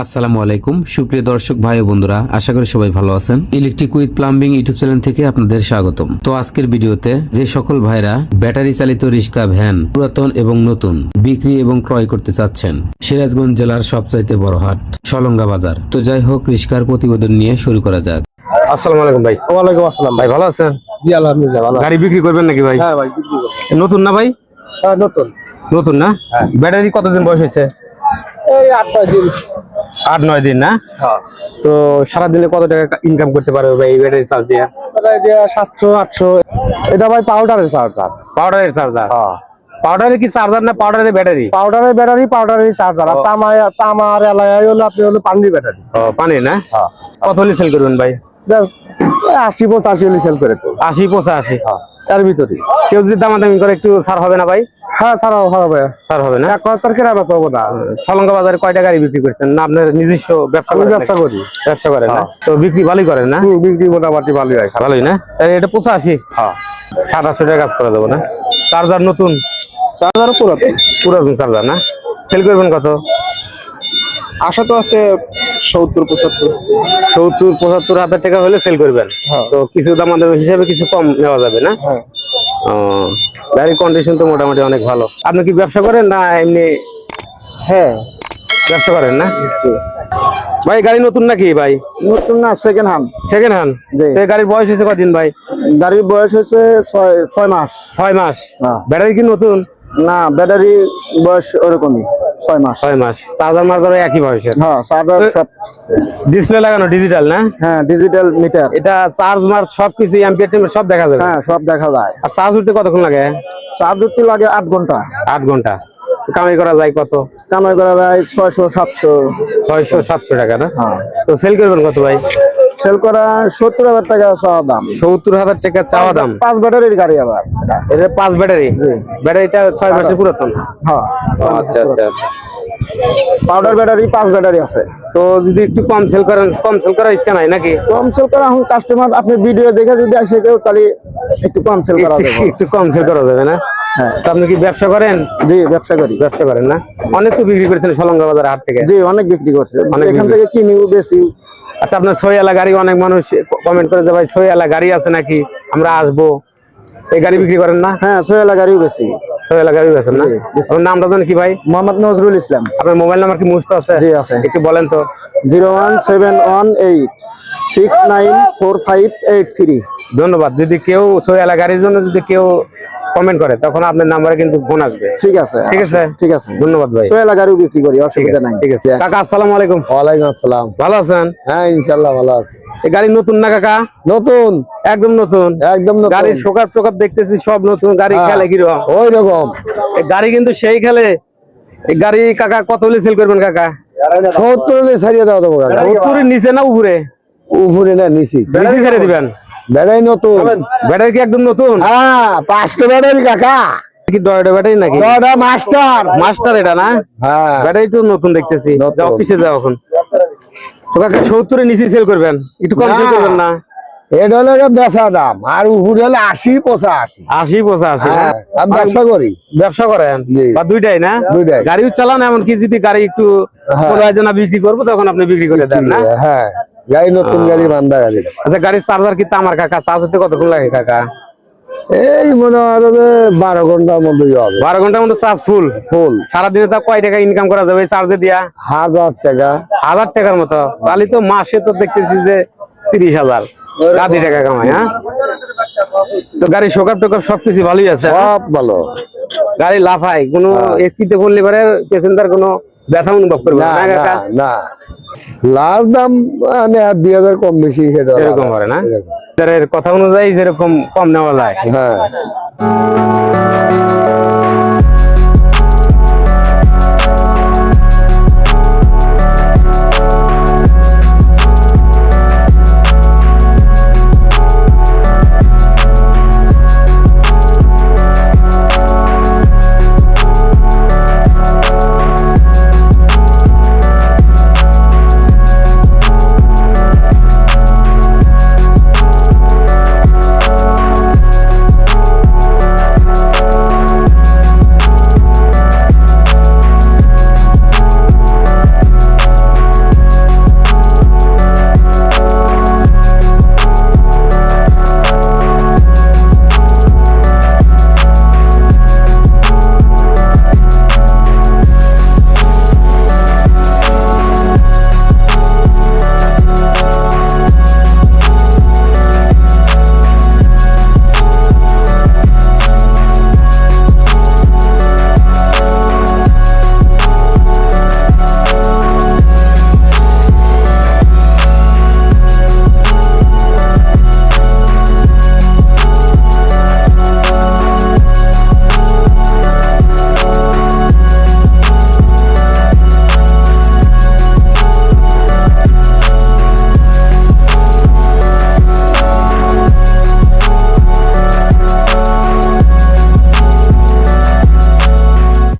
আসসালামু আলাইকুম। সুপ্রিয় দর্শক ভাই ও বন্ধুরা আশা করি সবাই ভালো আছেন। Electric with plumbing YouTube channel থেকে আপনাদের স্বাগতম। তো আজকের ভিডিওতে যে সকল ভাইরা ব্যাটারি চালিত রিক্সা ভ্যান পুরাতন এবং নতুন বিক্রি এবং ক্রয় করতে চাচ্ছেন সিরাজগঞ্জ জেলার সবচাইতে বড় হাট সলঙ্গা বাজার। তো যাই হোক রিক্সার প্রতিবেদন নিয়ে শুরু করা যাক। আসসালামু আলাইকুম ভাই। ওয়ালাইকুম আসসালাম। ভাই ভালো আছেন? জি আলহামদুলিল্লাহ ভালো গাড়ি বিক্রি করবেন নাকি ভাই? হ্যাঁ ভাই বিক্রি করব। নতুন না ভাই? হ্যাঁ নতুন। নতুন না? ব্যাটারি কতদিন বয়স হয়েছে? এই দিন। আট নয় দিন না? হ্যাঁ। তো সারাদিনে কত টাকা ইনকাম করতে পারবে ভাই এই ব্যাটারি চার্জ দিয়ে? সাতশো আটশো এটা ভাই পাউডারের চার্জার পাউডারের চার্জার হ্যাঁ। পাউডারের কি চার্জার না পাউডারের ব্যাটারি পাউডারের ব্যাটারি পাউডারের চার্জার আর ও। তামায় তামার এলাকায় হলো আপনি হলো পানির ব্যাটারি পানি না? হ্যাঁ। কত হলে সেল করবেন ভাই? আশি পঁচাশি হলে সেল করে আশি পঁচাশি। এর ভিতরে। কেউ যদি দামাদামি করে একটু ছাড় হবে না ভাই? হ্যাঁ হবে ছাড় হবে না? এক কয়েকটার কেনা বেচা হব না। সলঙ্গা বাজারে কয়টা গাড়ি বিক্রি করছেন? না আপনার নিজস্ব ব্যবসা ব্যবসা করি। ব্যবসা করেন না? হ্যাঁ। তো বিক্রি ভালোই করেন না? বিক্রি মোটামুটি ভালোই হয়। ভালোই না? তাহলে এটা পঁচাশি? হ্যাঁ। টাকা কাজ করে দেবো না? চার্জার নতুন? চার্জার পুরাতন। পুরাতন চার্জার না? সেল করবেন কত? আশা তো আছে সত্তর পঁচাত্তর। সত্তর পঁচাত্তর হাজার টাকা হলে সেল করবেন। হ্যাঁ। তো কিছু দাম হিসাবে কিছু কম নেওয়া যাবে না? হ্যাঁ। গাড়ির কন্ডিশন তো মোটামুটি অনেক ভালো। আপনি কি ব্যবসা করেন না এমনি হ্যাঁ। ব্যবসা করেন না? ভাই গাড়ি নতুন নাকি ভাই? নতুন না সেকেন্ড হ্যান্ড সেকেন্ড হ্যান্ড গাড়ির বয়স হয়েছে কদিন ভাই? গাড়ির বয়স হচ্ছে ছয় ছয় মাস। ছয় মাস। হ্যাঁ। ব্যাটারি কি নতুন? না ব্যাটারি বয়স ওরকমই। ছয় মাস। ছয় মাস। চার্জার মার্জার একই বয়সের। হ্যাঁ চার্জার সব ডিসপ্লে লাগানো ডিজিটাল না? হ্যাঁ ডিজিটাল মিটার এটা চার্জ মার্জ সবকিছু এমপিআর টেম্পিয়ার সব দেখা যাবে? হ্যাঁ সব দেখা যায়। আর চার্জ উঠতে কতক্ষণ লাগে? চার্জ উঠতে লাগে আট ঘণ্টা। আট ঘণ্টা। কামাই করা যায় কত? কামাই করা যায় ছয়শো সাতশো। ছয়শো সাতশো টাকা না? হ্যাঁ। তো সেল করবেন কত ভাই? সেল করা সত্তর হাজার টাকা চাওয়া দাম। সত্তর হাজার টাকা চাওয়া দাম। পাঁচ ব্যাটারির গাড়ি আবার। এটা। পাঁচ ব্যাটারি। ব্যাটারিটা ছয় মাসের পুরাতন। হ্যাঁ। আচ্ছা আচ্ছা। আচ্ছা পাউডার ব্যাটারি পাঁচ ব্যাটারি আছে। তো যদি একটু কম সেল করেন কম সেল করার ইচ্ছা নাই নাকি? কম সেল করা এখন কাস্টমার আপনি ভিডিও দেখে যদি আসে কেউ তাহলে একটু কম সেল করা যাবে। একটু কম সেল করা যাবে না? হ্যাঁ। আপনি কি ব্যবসা করেন? জি ব্যবসা করি। ব্যবসা করেন না? অনেক তো বিক্রি করেছেন সলঙ্গা বাজার হাট থেকে। জি অনেক বিক্রি করছে। অনেক এখান থেকে কিনিও বেশি আচ্ছা আপনার সইয়ালা গাড়ি অনেক মানুষ কমেন্ট করে যে ভাই সইয়ালা গাড়ি আছে নাকি? আমরা আসব। এই গাড়ি বিক্রি করেন না? হ্যাঁ সোহেলা গাড়িও বেশি। না? আপনার নামটা জানেন কি ভাই? মোহাম্মদ নজরুল ইসলাম। আপনার মোবাইল নাম্বার কি মুস্ত আছে? জি, আছে। একটু বলেন তো। Zero one seven one eight six nine four five eight three. ধন্যবাদ। যদি কেউ সইয়ালা গাড়ির জন্য যদি কেউ কমেন্ট করে তখন আপনার নাম্বারে কিন্তু ফোন আসবে। ঠিক আছে ঠিক আছে? ঠিক আছে। ধন্যবাদ ভাই। সোহেলা গাড়িও বিক্রি করি অসুবিধা নাই। ঠিক আছে। কাকা আসসালামু আলাইকুম। ওয়ালাইকুম আসসালাম। ভালো আছেন? হ্যাঁ ইনশাল্লাহ ভালো আছে। এই গাড়ি নতুন না কাকা? নতুন। একদম নতুন। একদম নতুন। গাড়ির শোকাপ টোকাপ দেখতেছি সব নতুন গাড়ি খেলে কি রকম? ওই রকম। এই গাড়ি কিন্তু সেই খেলে। এই গাড়ি কাকা কত হলে সেল করবেন কাকা? সত্তর ছাড়িয়ে দেওয়া দেবো সত্তরের নিচে না উপরে? উপরে না নিচি। নিচে ছেড়ে দিবেন। বেড়াই নতুন। ব্যাটারি কি একদম নতুন? হ্যাঁ পাঁচটা ব্যাটারি কাকা। কি ব্যাটারি নাকি? মাস্টার। মাস্টার এটা না? হ্যাঁ। ব্যাটারি তো নতুন দেখতেছি। যাও অফিসে যাও এখন। তো কাকা সত্তরের নিচে সেল করবেন? একটু কম সেল না। করবেন না? এটা হলো বেচা দাম। আর উপরে হলো আশি পঁচাশি। আশি পঁচাশি হ্যাঁ। আমি ব্যবসা করি। ব্যবসা করেন। বা দুইটাই না? দুইটাই। গাড়িও চালান এমনকি যদি গাড়ি একটু হ্যাঁ। বিক্রি করব তখন আপনি বিক্রি করে দেন না? হ্যাঁ। গাড়ি নতুন গাড়ি বান্ধা গাড়ি। আচ্ছা গাড়ির চার্জার কি তামার কাকা? চার্জ হতে কতক্ষণ লাগে কাকা? এই মনে হয় বারো ঘণ্টার মধ্যেই হবে। বারো ঘণ্টার মধ্যে চার্জ ফুল ফুল সারাদিনে তা কয় টাকা ইনকাম করা যাবে চার্জে দিয়া? হাজার টাকা। হাজার টাকার মতো? তাহলে তো মাসে তো দেখতেছি যে তিরিশ হাজার। রাতি টাকা কামাই হ্যাঁ? তো গাড়ি শোকাপ টোকাপ সবকিছু ভালোই আছে হ্যাঁ? সব ভালো। গাড়ি লাফায় কোনো এসকিতে পড়লে পরে পেসেঞ্জার কোনো ব্যথা অনুভব করবে না না না। লাস্ট দাম মানে আর দুই হাজার কম বেশি সেটা এরকম করে না। কথা অনুযায়ী যেরকম কম নেওয়া যায়। হ্যাঁ।